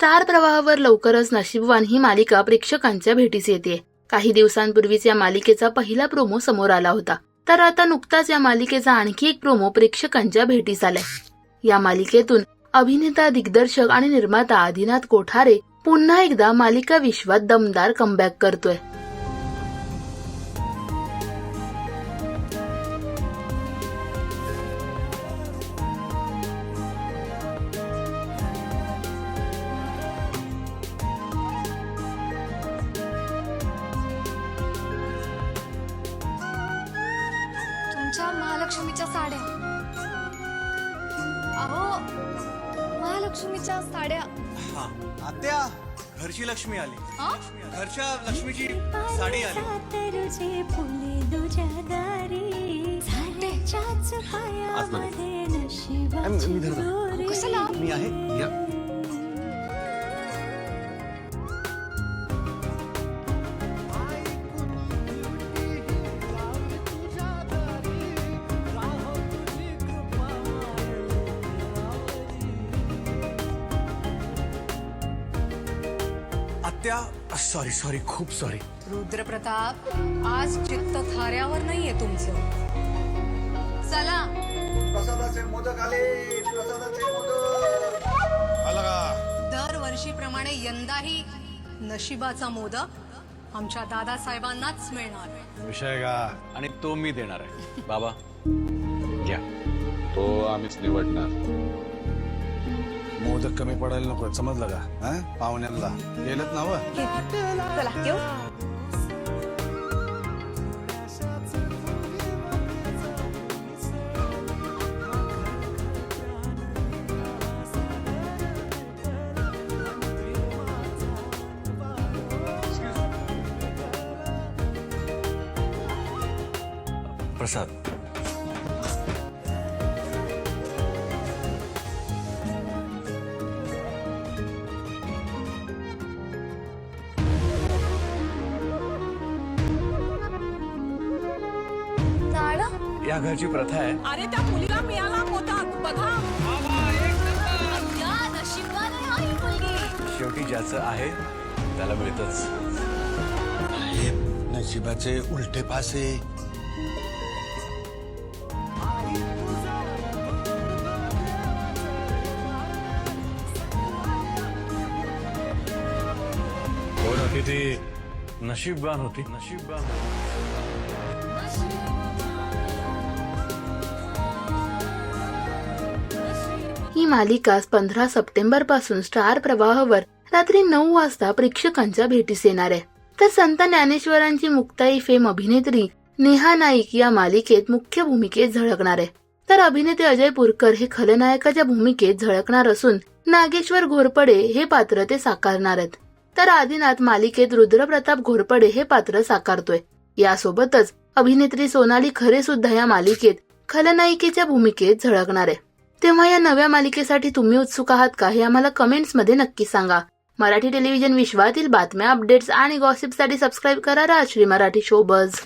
Star प्रवाहावर लवकरच नशीबवान ही मालिका प्रेक्षकांच्या भेटीस येते काही दिवसांपूर्वीच या मालिकेचा पहिला प्रोमो समोर आला होता. तर आता नुकताच या मालिकेचा आणखी एक प्रोमो प्रेक्षकांच्या भेटीस आलाय. या मालिकेतून अभिनेता दिग्दर्शक आणि निर्माता आदिनाथ कोठारे पुन्हा एकदा मालिका विश्वात दमदार कमबॅक करतोय. तुमच्या महालक्ष्मीच्या साड्या. अहो महालक्ष्मीच्या साड्या. हा आत्या घरची लक्ष्मी आली. हा? घरच्या लक्ष्मीची साडी आली. सातरुचे फुले दुजा दारी झाडाच्याच पायामध्ये नशिबाची दोरी मी आहे? या. आत्या सॉरी सॉरी खूप सॉरी रुद्रप्रताप आज चित्त थाऱ्यावर नाहीये तुमचं. चला. प्रसादाचे मोदक आले. प्रसादाचे मोदक. आला का? दरवर्षीप्रमाणे यंदाही नशिबाचा मोदक आमच्या दादासाहेबांनाच मिळणार विषय का? आणि तो मी देणार आहे. बाबा घ्या तो आम्हीच निवडणार. मोदक कमी पडायला नको समजलं का? हा? पाहुण्यांना. गेलत ना व? चला येऊ प्रसाद या घरची प्रथा आहे. अरे त्या मुलीला मिळाला मोदक बघा. शेवटी ज्याचं आहे त्याला मिळतच. नशिबाचे उलटे पासे. हो ना किती नशीबवान होती. नशीबवान होती. ही मालिका पंधरा सप्टेंबरपासून स्टार प्रवाहावर रात्री नऊ वाजता प्रेक्षकांच्या भेटीस येणार आहे. तर संत ज्ञानेश्वरांची मुक्ताई फेम अभिनेत्री नेहा नाईक या मालिकेत मुख्य भूमिकेत झळकणार आहे. तर अभिनेते अजय पुरकर हे खलनायकाच्या भूमिकेत झळकणार असून नागेश्वर घोरपडे हे पात्र ते साकारणार आहेत. तर आदिनाथ मालिकेत रुद्रप्रताप घोरपडे हे पात्र साकारतोय. यासोबतच अभिनेत्री सोनाली खरे सुद्धा या मालिकेत खलनायिकेच्या भूमिकेत झळकणार आहे. तेव्हा या नव्या मालिकेसाठी तुम्ही उत्सुक आहात का हे आम्हाला कमेंट्समध्ये नक्की सांगा. मराठी टेलिव्हिजन विश्वातील बातम्या अपडेट्स आणि गॉसिपसाठी सबस्क्राईब करा राजश्री मराठी शोबज